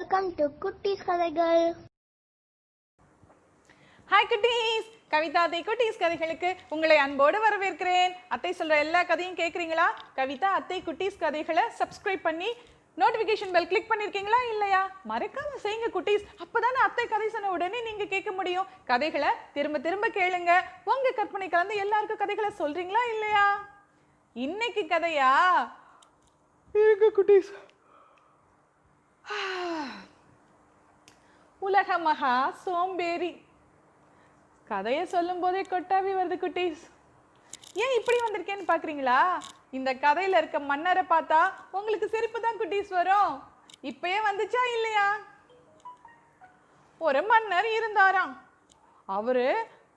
Welcome to குட்டீஸ் கதைகள் hi குட்டீஸ் கவிதா அத்தை குட்டீஸ் கதைகளுக்கு உங்களை அன்போடு வரவேற்கிறேன் அத்தை சொல்ற எல்லா கதையும் கேட்குறீங்களா கவிதா அத்தை குட்டீஸ் கதைகளை சப்ஸ்கிரைப் பண்ணி நோட்டிஃபிகேஷன் பெல் கிளிக் பண்ணிருக்கீங்களா இல்லையா மறக்காம செய்யுங்க குட்டீஸ் அப்பதானே அத்தை கதை சொன்ன உடனே நீங்க கேட்க முடியும் கதைகளை திரும்ப திரும்ப கேளுங்க உங்க கற்பனை கலந்து எல்லாருக்கும் கதைகளை சொல்றீங்களா இல்லையா இன்னைக்கு கதையா குட்டீஸ் உலக மகா சோம்பேறி. கதையை சொல்லும் போதே கொட்டாவி வருது குட்டீஸ். ஏன் இப்படி வந்திருக்கேன்னு பார்க்குறீங்களா இந்த கதையில் இருக்க மன்னரை பார்த்தா உங்களுக்கு சிரிப்பு தான் குட்டீஸ் வரும். இப்பயே வந்துச்சா இல்லையா? ஒரு மன்னர் இருந்தாராம். அவரு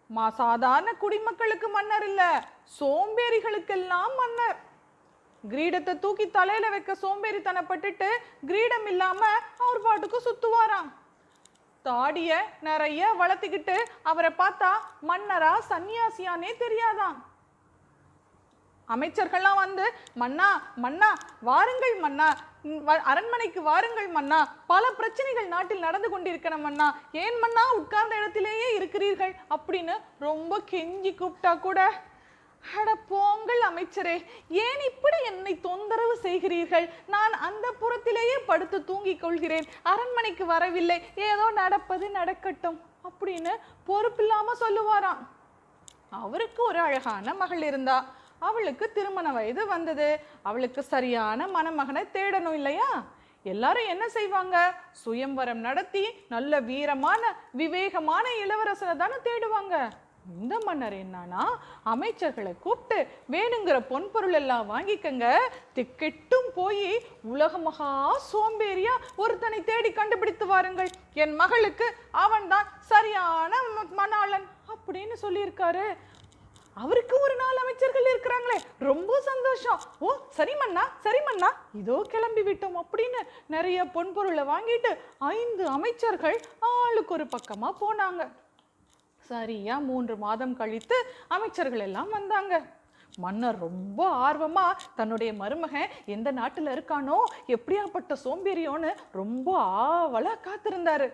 மா சாதாரண குடிமக்களுக்கு மன்னர் இல்ல சோம்பேறிகளுக்கெல்லாம் மன்னர். கிரீடத்தை தூக்கி தலையில வைக்க சோம்பேறித்தனப்பட்டுட்டு கிரீடம் இல்லாம அவர் பாட்டுக்கு சுத்துவாராம். தாடிய நிறைய வளர்த்துக்கிட்டு அவரை பார்த்தா மன்னரா சன்னியாசியானே தெரியாதாம். அமைச்சர்கள்லாம் வந்து மன்னா மன்னா வாருங்கள் மன்னா அரண்மனைக்கு வாருங்கள் மன்னா பல பிரச்சனைகள் நாட்டில் நடந்து கொண்டிருக்கிற மன்னா ஏன் மன்னா உட்கார்ந்த இடத்திலேயே இருக்கிறீர்கள்? அப்படின்னு ரொம்ப கெஞ்சி கூப்பிட்டா கூட அட போங்கள் அமைச்சரே ஏன் இப்படி என்னை தொந்தரவு செய்கிறீர்கள்? நான் அந்த புறத்திலேயே படுத்து தூங்கிக் கொள்கிறேன். அரண்மனைக்கு வரவில்லை. ஏதோ நடப்பது நடக்கட்டும் அப்படின்னு பொறுப்பில்லாம சொல்லுவாராம். அவருக்கு ஒரு அழகான மகள் இருந்தா அவளுக்கு திருமண வயது வந்தது. அவளுக்கு சரியான மணமகனை தேடணும் இல்லையா? எல்லாரும் என்ன செய்வாங்க? சுயம்வரம் நடத்தி நல்ல வீரமான விவேகமான இளவரசரை தானே தேடுவாங்க. இந்த மன்னர் என்னன்னா அமைச்சர்களை கூப்பிட்டு வேணுங்கிற பொன்பொருள் எல்லாம் வாங்கிக்கங்க. திக்கெட்டும் போய் உலக மகா சோம்பேறியா ஒருத்தனை தேடி கண்டுபிடித்து வாருங்கள். என் மகளுக்கு அவன்தான் சரியான மணாளன் அப்படின்னு சொல்லியிருக்காரு. அவருக்கு ஒரு நாலு அமைச்சர்கள் இருக்கிறாங்களே. ரொம்ப சந்தோஷம். ஓ சரி மன்னா சரி மன்னா இதோ கிளம்பி விட்டோம் அப்படின்னு நிறைய பொன்பொருளை வாங்கிட்டு ஐந்து அமைச்சர்கள் ஆளுக்கு ஒரு பக்கமா போனாங்க. சரியா மூன்று மாதம் கழித்து அமைச்சர்கள் எல்லாம் வந்தாங்க. மன்னர் ரொம்ப ஆர்வமா தன்னுடைய மருமகன் எந்த நாட்டில் இருக்கானோ எப்படியாப்பட்ட சோம்பேறியோன்னு ரொம்ப ஆவலா காத்திருந்தாரு.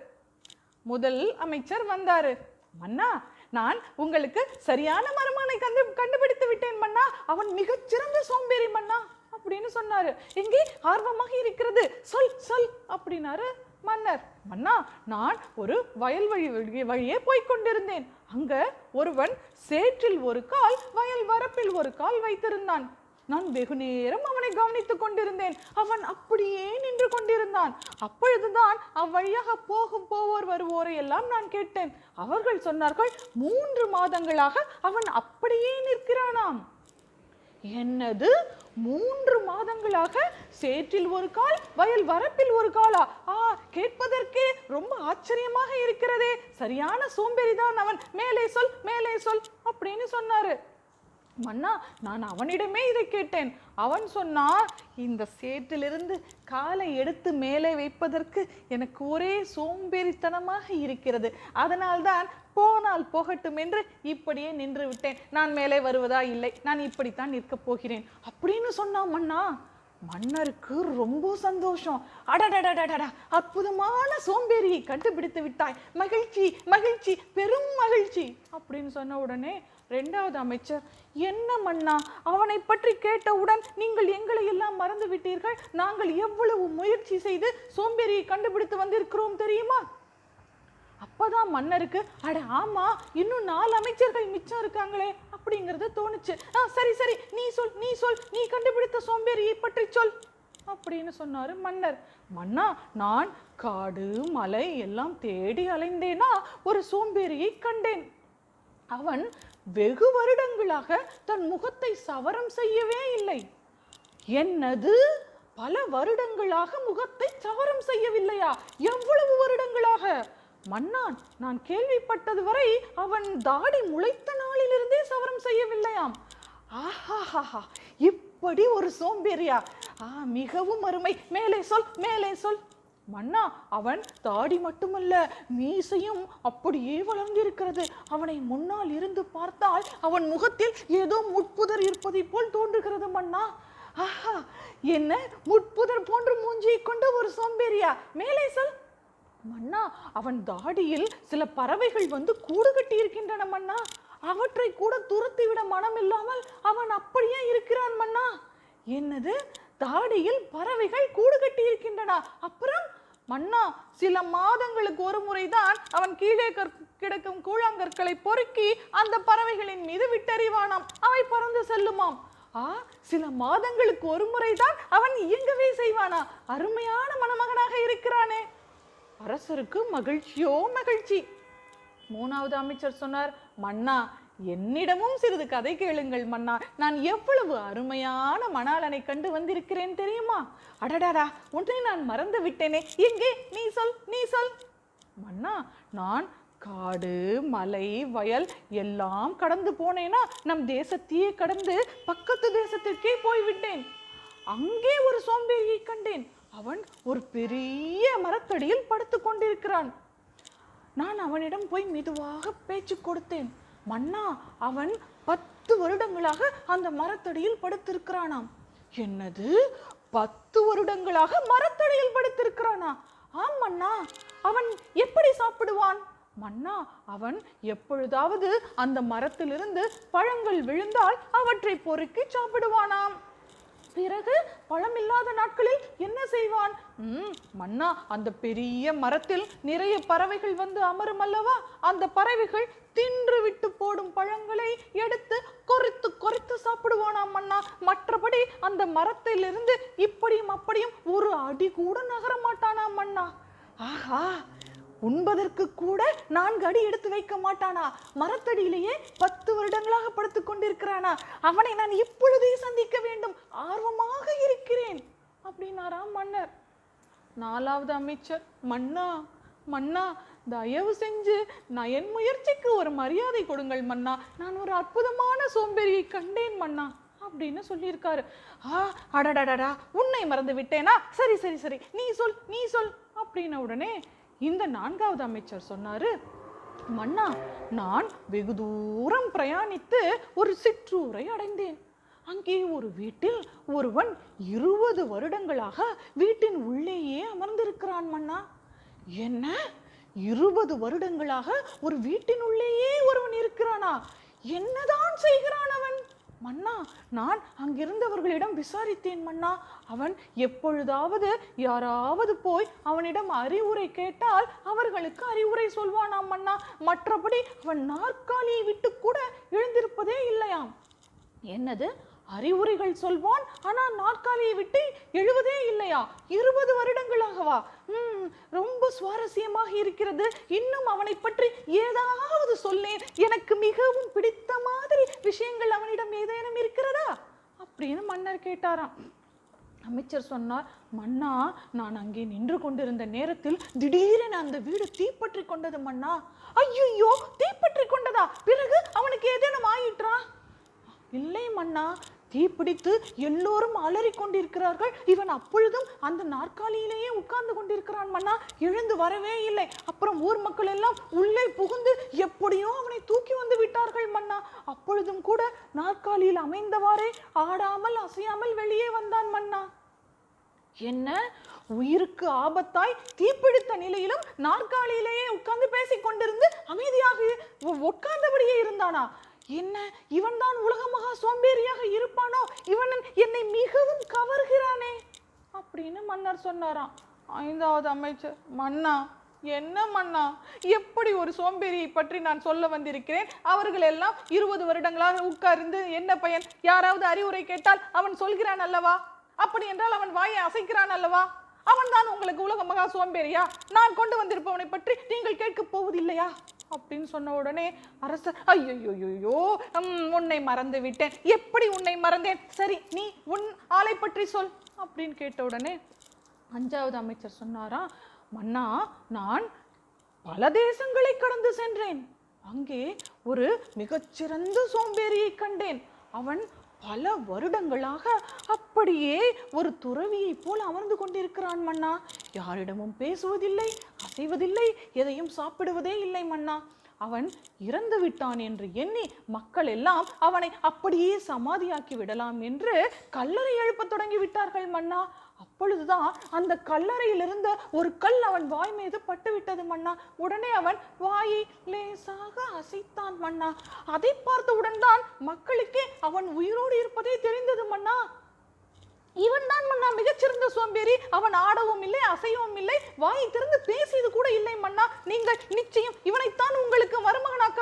முதல் அமைச்சர் வந்தாரு. மன்னா நான் உங்களுக்கு சரியான மருமகனை கண்டு கண்டுபிடித்து விட்டேன் மன்னா. அவன் மிகச்சிறந்த சோம்பேறி மன்னா அப்படின்னு சொன்னாரு. எங்கே? ஆர்வமாக இருக்கிறது. சொல் சொல் அப்படின்னாரு மன்னர். மன்னா நான் ஒரு வயல் வழி வழியே போய்க் கொண்டிருந்தேன். அங்க ஒருவன் சேற்றில் ஒரு கால் வயல் வரப்பில் ஒரு கால் வைத்திருந்தான். நான் வெகு நேரம் அவனை கவனித்துக் கொண்டிருந்தேன். அவன் அப்படியே நின்று கொண்டிருந்தான். அப்பொழுதுதான் அவ்வழியாக போகும் போவோர் வருவோரை எல்லாம் நான் கேட்டேன். அவர்கள் சொன்னார்கள் மூன்று மாதங்களாக அவன் அப்படியே நிற்கிறானாம். என்னது? மூன்று மாதங்களாக சேற்றில் ஒரு கால் வயல் வரப்பில் ஒரு காலா? ஆ கேட்பதற்கே ரொம்ப ஆச்சரியமாக இருக்கிறதே. சரியான சோம்பேறிதான் அவன். மேலே சொல் மேலே சொல் அப்படின்னு சொன்னாரு. மன்னா நான் அவனிடமே இதை கேட்டேன். அவன் சொன்னா இந்த சேற்றிலிருந்து காலை எடுத்து மேலே வைப்பதற்கு எனக்கு ஒரே சோம்பேறித்தனமாக இருக்கிறது. அதனால்தான் போனால் போகட்டும் என்று இப்படியே நின்று விட்டேன். நான் மேலே வருவதா இல்லை? நான் இப்படித்தான் நிற்கப் போகிறேன். அப்படின்னு சொன்னான் மன்னா மன்னருக்கு ரொம்ப சந்தோஷம். அடடடடடடா அற்புதமான சோம்பேறியை கண்டுபிடித்து விட்டாய் மகிழ்ச்சி மகிழ்ச்சி பெரும் மகிழ்ச்சி அப்படின்னு சொன்ன உடனே ரெண்டாவது அமைச்சர் என்ன மன்னா அவனை பற்றி கேட்டவுடன் நீங்கள் எங்களை எல்லாம் மறந்து விட்டீர்கள் நாங்கள் எவ்வளவு முயற்சி செய்து சோம்பேறியை கண்டுபிடித்து வந்திருக்கிறோம் தெரியுமா அப்பதான் மன்னருக்கு அட ஆமா இன்னும் நாலு அமைச்சர்கள் மிச்சம் இருக்காங்களே அப்படிங்கிறது தோணுச்சு. ஆ சரி சரி. நீ சொல் நீ சொல். நீ கண்டுபிடித்த சோம்பேறியை பற்றி சொல். அப்படின்னு சொன்னார் மன்னர். மன்னா நான் காடு மலை எல்லாம் தேடி அலைந்தேனா ஒரு சோம்பேறியை கண்டேன். அவன் வெகு வருடங்களாக தன் முகத்தை சவரம் செய்யவே இல்லை. என்னது? பல வருடங்களாக முகத்தை சவரம் செய்யவில்லையா? எவ்வளவு வருடங்களாக? மன்னான் நான் கேள்விப்பட்டது வரை அவன் தாடி முளைத்த நாளிலிருந்தே சவரம் செய்யவில்லையாம். ஆஹாஹாஹா இப்படி ஒரு சோம்பேறியா? ஆ மிகவும் அருமை. மேலே சொல் மேலே சொல். மன்னா அவன் தாடி மட்டுமல்ல மீசையும் அப்படியே வளர்ந்திருக்கிறது. அவனை முன்னால் இருந்து பார்த்தால் அவன் முகத்தில் ஏதோ முட்புதர் இருப்பதை போல் தோன்றுகிறது மன்னா. ஆஹா என்ன? முட்புதர் போன்ற மூஞ்சியை கொண்ட ஒரு சோம்பேறியா? மேலே சொல். மன்னா அவன் தாடியில் சில பறவைகள் வந்து கூடு கட்டி இருக்கின்றன மன்னா. அவற்றை கூட துரத்திவிட மனம் இல்லாமல் அவன் அப்படியே இருக்கிறான் மன்னா. என்னது? தாடியில் பறவைகள் கூடு கட்டி இருக்கின்றன அப்புறம்? மன்னா சில மாதங்களுக்கு ஒரு முறைதான் அவன் கீழே கிடக்கும் கூழாங்கற்களை பொறுக்கி அந்த பறவைகளின் மீது விட்டறிவானாம். அவை பறந்து செல்லுமாம். ஆ சில மாதங்களுக்கு ஒரு முறைதான் அவன் இயங்கவே செய்வானா. அருமையான மணமகனாக இருக்கிறானே. அரசருக்கு மகிழ்ச்சியோ மகிழ்ச்சி. மூணாவது அமைச்சர் சொன்னார் மன்னா என்னிடமும் சிறிது கதை கேளுங்கள் மன்னா. நான் எவ்வளவு அருமையான மணாலனை கண்டு வந்திருக்கிறேன் தெரியுமா? அடடாடா உன்னை நான் மறந்து விட்டேனே. எங்கே? நீ சொல் நீ சொல். மன்னா நான் காடு மலை வயல் எல்லாம் கடந்து போனேனா நம் தேசத்தையே கடந்து பக்கத்து தேசத்திற்கே போய்விட்டேன். அங்கே ஒரு சோம்பேறியை கண்டேன். அவன் ஒரு பெரிய மரத்தடியில் படுத்துக் கொண்டிருக்கிறான். நான் அவனிடம் போய் மெதுவாக பேச்சு கொடுத்தேன். மன்னா அவன் பத்து வருடங்களாக அந்த மரத்தடியில் படுத்திருக்கிறானாம். என்னது? பத்து வருடங்களாக மரத்தடியில் படுத்திருக்கிறானா? ஆம் மன்னா அவன் எப்படி சாப்பிடுவான்? மன்னா அவன் எப்பொழுதாவது அந்த மரத்திலிருந்து பழங்கள் விழுந்தால் அவற்றை பொறுக்கி சாப்பிடுவானாம். பிறகு பழம் இல்லாத நாட்களில் என்ன செய்வான்? ம் மன்னா அந்த பெரிய மரத்தில் நிறைய பறவைகள் வந்து அமரும் அல்லவா? அந்த பறவைகள் தின்று விட்டு போடும் பழங்களை எடுத்து கொறித்து கொறித்து சாப்பிடுவானாம் மன்னா. மற்றபடி அந்த மரத்திலிருந்து இப்படியும் அப்படியும் ஒரு அடி கூட நகர மாட்டானாம் மன்னா. ஆஹா உண்பதற்கு கூட நான்கு அடி எடுத்து வைக்க மாட்டானா? மரத்தடியிலேயே பத்து வருடங்களாக படுத்து கொண்டிருக்கிறானா? அவனை நான் இப்பொழுதே சந்திக்க வேண்டும். ஆர்வமாக இருக்கிறேன் அப்படின்னாராம் மன்னர். நாலாவது அமைச்சர் மன்னா மன்னா தயவு செஞ்சு நான் என் முயற்சிக்கு ஒரு மரியாதை கொடுங்கள் மன்னா. நான் ஒரு அற்புதமான சோம்பேறியை கண்டேன் மன்னா அப்படின்னு சொல்லியிருக்காரு. ஆ அடடடடா உன்னை மறந்து விட்டேனா சரி சரி சரி நீ சொல் நீ சொல் அப்படின்ன உடனே இந்த நான்காவது அமைச்சர் சொன்னாரு மன்னா நான் வெகு தூரம் பிரயாணித்து ஒரு சிற்றூரை அடைந்தேன். அங்கே ஒரு வீட்டில் ஒருவன் இருபது வருடங்களாக வீட்டின் உள்ளேயே அமர்ந்திருக்கிறான் மன்னா. என்ன? இருபது வருடங்களாக ஒரு வீட்டின் உள்ளேயே ஒருவன் இருக்கிறானா? என்னதான் செய்கிறான் அவன்? மன்னா நான் அங்கிருந்தவர்களிடம் விசாரித்தேன் மன்னா. அவன் எப்பொழுதாவது யாராவது போய் அவனிடம் அறிவுரை கேட்டால் அவர்களுக்கு அறிவுரை சொல்வானாம் மன்னா. மற்றபடி அவன் நாற்காலியை விட்டு கூட எழுந்திருப்பதே இல்லையாம். என்னது? அறிவுரைகள் சொல்வான் ஆனால் நாற்காலியை விட்டு எழுவதே இல்லையா? இருபது வருடங்களாகவா? ம் ரொம்ப சுவாரஸ்யமாக இருக்கிறது. இன்னும் அவனை பற்றி ஏதாவது சொல்லேன். எனக்கு மிகவும் பிடித்த மாதிரி விஷயங்கள் அவனிடம் ஏதேனும் இருக்கிறதா அப்படின்னு மன்னர் கேட்டாராம். அமைச்சர் சொன்னார் மன்னா நான் அங்கே நின்று கொண்டிருந்த நேரத்தில் திடீரென அந்த வீடு தீப்பற்றி கொண்டது மன்னா. ஐயோ தீப்பற்றி கொண்டதா? பிறகு அவனுக்கு ஏதேனும் ஆயிற்றா? இல்லை மன்னா தீப்பிடித்து எல்லோரும் அலறிக் கொண்டிருக்கிறார்கள். இவன் அப்பொழுதும் அந்த நாற்காலியிலேயே உட்கார்ந்து கொண்டிருக்கிறான் மன்னா. எழுந்து வரவே இல்லை. அப்புறம் ஊர் மக்கள் எல்லாம் உள்ளே புகுந்து எப்படியோ அவனை தூக்கி வந்து விட்டார்கள் மன்னா. அப்பொழுதும் கூட நாற்காலியில் அமைந்தவாறே ஆடாமல் அசையாமல் வெளியே வந்தான் மன்னா. என்ன? உயிருக்கு ஆபத்தாய் தீப்பிடித்த நிலையிலும் நாற்காலியிலேயே உட்கார்ந்து பேசிக் கொண்டிருந்து அமைதியாக உட்கார்ந்தபடியே இருந்தானா? என்ன? இவன் தான் உலக மகா சோம்பேறியாக இருப்பானோ? இவன் என்னை மிகவும் கவர்கிறானே? அப்படின்னு மன்னர் சொன்னாராம். ஐந்தாவது அமைச்சர் மன்னா என்ன மன்னா? எப்படி ஒரு சோம்பேறியை பற்றி நான் சொல்ல வந்திருக்கிறேன்? அவர்கள் எல்லாம் இருபது வருடங்களாக உட்கார்ந்து என்ன பயன்? யாராவது அறிவுரை கேட்டால் அவன் சொல்கிறான் அல்லவா? அப்படி என்றால் அவன் வாயை அசைக்கிறான் அல்லவா? அவன் தான் உங்களுக்கு உலக மகா சோம்பேறியா? நான் கொண்டு வந்திருப்பவனை பற்றி நீங்கள் கேட்கப் போவதில்லையா? அப்படின்னு சொன்ன உடனே அரசர் ஐயோயோயோ உன்னை மறந்து விட்டேன். எப்படி உன்னை மறந்தேன்? சரி நீ உன் ஆளை பற்றி சொல். அப்படின்னு கேட்ட உடனே அஞ்சாவது அமைச்சர் சொன்னாரா மன்னா நான் பல தேசங்களை கடந்து சென்றேன். அங்கே ஒரு மிகச்சிறந்த சோம்பேறியை கண்டேன். அவன் பல வருடங்களாக அப்படியே ஒரு துறவியைப் போல் அமர்ந்து கொண்டிருக்கிறான் மன்னா. யாரிடமும் பேசுவதில்லை அசைவதில்லை எதையும் சாப்பிடுவதே இல்லை மன்னா. அவன் இறந்து விட்டான் என்று எண்ணி மக்கள் எல்லாம் அவனை அப்படியே சமாதியாக்கி விடலாம் என்று கல்லறை எழுப்பத் தொடங்கி விட்டார்கள் மன்னா. அப்பொழுதுதான் அந்த கல்லறையிலிருந்த ஒரு கல் அவன் வாய் மீது பட்டு விட்டது மன்னா. உடனே அவன் வாயை லேசாக அசைத்தான் மன்னா. அதை பார்த்தவுடன் தான் மக்களுக்கே அவன் உயிரோடு இருப்பதே தெரிந்தது மன்னா. இவன் தான் மன்னா மிகச்சிறந்த சோம்பேறி. அவன் ஆடவும் இல்லை அசையவும் இல்லை. வாயை திறந்து பேசியது கூட இல்லை மன்னா. நீங்கள் நிச்சயம் இவனைத்தான் உங்களுக்கு மருமகனாக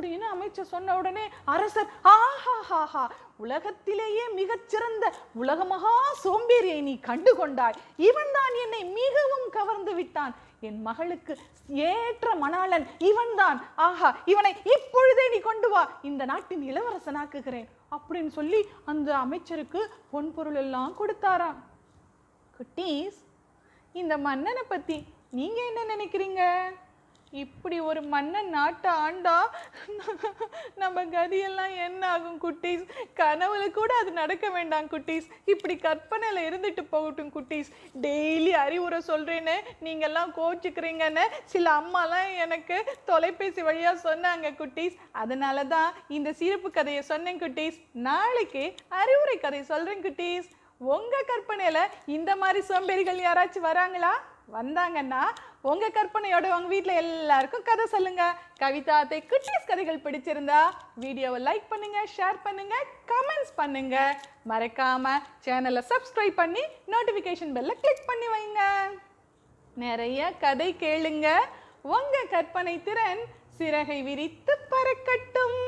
அப்படின்னு அமைச்சர் சொன்ன உடனே அரசர் ஆஹாஹாஹா உலகத்திலேயே மிகச்சிறந்த உலகமகா சோம்பேறியை நீ கண்டு கொண்டாய். இவன் தான் என்னை மிகவும் கவர்ந்து விட்டான். என் மகளுக்கு ஏற்ற மணாளன் இவன்தான் ஆஹா இவனை இப்பொழுதே நீ கொண்டு வா. இந்த நாட்டின் இளவரசனாக்குகிறேன் அப்படின்னு சொல்லி அந்த அமைச்சருக்கு பொன் பொருள் எல்லாம் கொடுத்தாராம். குட்டீஸ் இந்த மன்னனை பத்தி நீங்க என்ன நினைக்கிறீங்க? இப்படி ஒரு மன்னன் நாட்டை ஆண்டா? நம்ம கதியெல்லாம் என்ன ஆகும் குட்டீஸ்? கனவுல கூட அது நடக்க வேண்டாம் குட்டீஸ். இப்படி கற்பனையில் இருந்துட்டு போகட்டும் குட்டீஸ். டெய்லி அறிவுரை சொல்கிறேன்னு நீங்கள்லாம் கோச்சிக்கிறீங்கன்னு சில அம்மாலாம் எனக்கு தொலைபேசி வழியாக சொன்னாங்க குட்டீஸ். அதனால தான் இந்த சிறப்பு கதையை சொன்னேன் குட்டீஸ். நாளைக்கு அறிவுரை கதை சொல்கிறேன் குட்டீஸ். உங்கள் கற்பனையில் இந்த மாதிரி சோம்பேறிகள் யாராச்சும் வராங்களா? வந்தாங்கன்னா உங்க கற்பனையோட உங்க வீட்டுல எல்லாருக்கும் கதை சொல்லுங்க. கவிதா அத்தை குட்டீஸ் கதைகள் பிடிச்சிருந்தா வீடியோவை லைக் பண்ணுங்க ஷேர் பண்ணுங்க கமெண்ட்ஸ் பண்ணுங்க. மறக்காம சேனலை சப்ஸ்கிரைப் பண்ணி நோட்டிஃபிகேஷன் பெல்ல கிளிக் பண்ணி வைங்க. நிறைய கதை கேளுங்க. உங்க கற்பனை திறன் சிறகை விரித்து பறக்கட்டும்.